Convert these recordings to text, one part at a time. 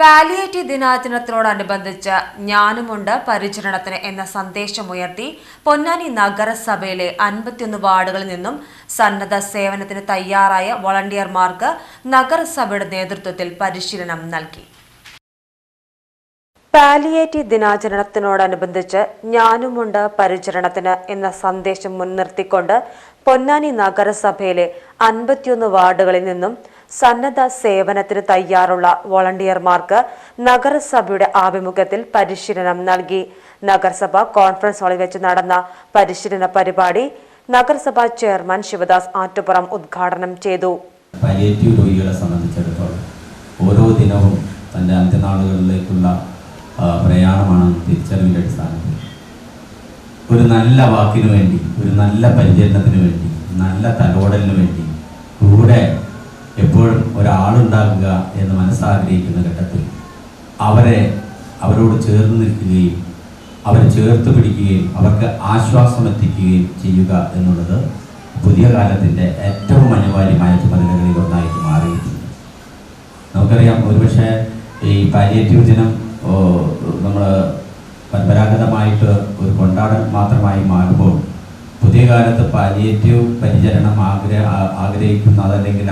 Palliative ദിനാചരണത്തിനോടനുബന്ധിച്ച് ഞാനുമുണ്ട് പരിചരണത്തിന് എന്ന സന്ദേശമുയർത്തി പൊന്നാനി നഗരസഭയിലെ അൻപത്തിയൊന്ന് വാർഡുകളിൽ നിന്നും സന്നദ്ധ സേവനത്തിന് തയ്യാറായ വോളണ്ടിയർമാർക്ക് നഗരസഭയുടെ നേതൃത്വത്തിൽ പരിശീലനം നൽകി. പാലിയേറ്റീവ് ദിനാചരണത്തിനോടനുബന്ധിച്ച് ഞാനുമുണ്ട് പരിചരണത്തിന് എന്ന സന്ദേശം മുൻനിർത്തിക്കൊണ്ട് പൊന്നാനി നഗരസഭയിലെ അൻപത്തിയൊന്ന് വാർഡുകളിൽ നിന്നും സന്നദ്ധ സേവനത്തിന് തയ്യാറുള്ള വോളണ്ടിയർമാർക്ക് നഗരസഭയുടെ ആഭിമുഖ്യത്തിൽ പരിശീലനം നൽകി. നഗരസഭ കോൺഫറൻസ് ഹാളിൽ വെച്ച് നടന്ന പരിശീലന പരിപാടി നഗരസഭാ ചെയർമാൻ ശിവദാസ് ആറ്റുപുറം ഉദ്ഘാടനം ചെയ്തു. ഓരോ ദിനവും തന്റെ അന്ത്യനാളുകളിലേക്കുള്ള പ്രയാണമാണ് തിരിച്ചറിവിന്റെ അടിസ്ഥാനത്തിൽ. ഒരു നല്ല വാക്കിനു വേണ്ടി ഒരു നല്ല പരിചരണത്തിന് വേണ്ടി നല്ല തലോടലിന് വേണ്ടി ഒരാളുണ്ടാകുക എന്ന് മനസ്സാഗ്രഹിക്കുന്ന ഘട്ടത്തിൽ അവരെ അവരോട് ചേർന്ന് നിൽക്കുകയും അവരെ ചേർത്ത് പിടിക്കുകയും അവർക്ക് ആശ്വാസം എത്തിക്കുകയും ചെയ്യുക എന്നുള്ളത് പുതിയ കാലത്തിന്റെ ഏറ്റവും അനിവാര്യമായ ചുമതലകളിൽ ഒന്നായിട്ട് മാറിയിട്ടുണ്ട്. നമുക്കറിയാം ഒരുപക്ഷെ ഈ പാലിയേറ്റീവ് ദിനം നമ്മൾ പരമ്പരാഗതമായിട്ട് ഒരു കൊണ്ടാടൽ മാത്രമായി മാറുമ്പോൾ പുതിയ കാലത്ത് പാലിയേറ്റീവ് പരിചരണം ആഗ്രഹ ആഗ്രഹിക്കുന്ന അതല്ലെങ്കിൽ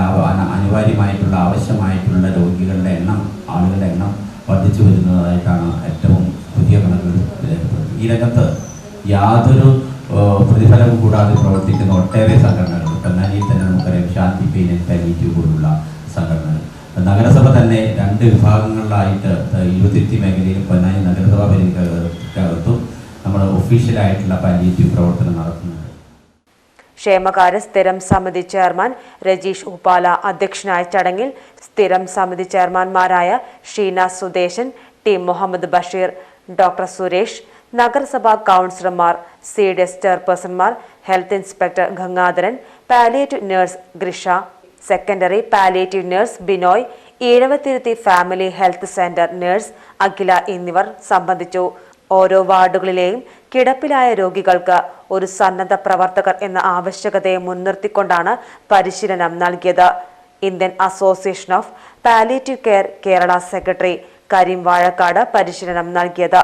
അനിവാര്യമായിട്ടുള്ള ആവശ്യമായിട്ടുള്ള രോഗികളുടെ എണ്ണം ആളുകളുടെ എണ്ണം വർദ്ധിച്ചു വരുന്നതായിട്ടാണ് ഏറ്റവും പുതിയ കണക്കുകൾ രേഖപ്പെടുത്തുന്നത് ഈ രംഗത്ത് യാതൊരു പ്രതിഫലവും കൂടാതെ പ്രവർത്തിക്കുന്ന ഒട്ടേറെ സംഘടനകൾ പൊന്നാനിയിൽ തന്നെ നമുക്കറിയാം ശാന്തി പെയിൻ പാലിയേറ്റീവ് പോലുള്ള സംഘടനകൾ. നഗരസഭ തന്നെ രണ്ട് വിഭാഗങ്ങളിലായിട്ട് ഇരുപത്തിരുത്തി മേഖലയിലും പൊന്നാനി നഗരസഭ പരിധിക്കകത്തും നമ്മൾ ഒഫീഷ്യലായിട്ടുള്ള പാലിയേറ്റീവ് പ്രവർത്തനം നടത്തുന്നുണ്ട്. ക്ഷേമകാര്യ സ്ഥിരം സമിതി ചെയർമാൻ രജീഷ് ഉപാല അധ്യക്ഷനായ ചടങ്ങിൽ സ്ഥിരം സമിതി ചെയർമാൻമാരായ ഷീന സുദേശൻ ടി മുഹമ്മദ് ബഷീർ ഡോക്ടർ സുരേഷ് നഗരസഭാ കൗൺസിലർമാർ C D S ചെയർപേഴ്സൺമാർ health inspector Gangadharan palliative nurse Grisha secondary palliative nurse Binoy Eezhavathuruthy family health centre nurse Akhila എന്നിവർ സംബന്ധിച്ചു. ഓരോ വാർഡുകളിലെയും കിടപ്പിലായ രോഗികൾക്ക് ഒരു സന്നദ്ധ പ്രവർത്തകർ എന്ന ആവശ്യകതയെ മുൻനിർത്തിക്കൊണ്ടാണ് പരിശീലനം നൽകിയത്. Indian association of palliative care Kerala secretary Kareem Vazhakkad പരിശീലനം നൽകിയത്.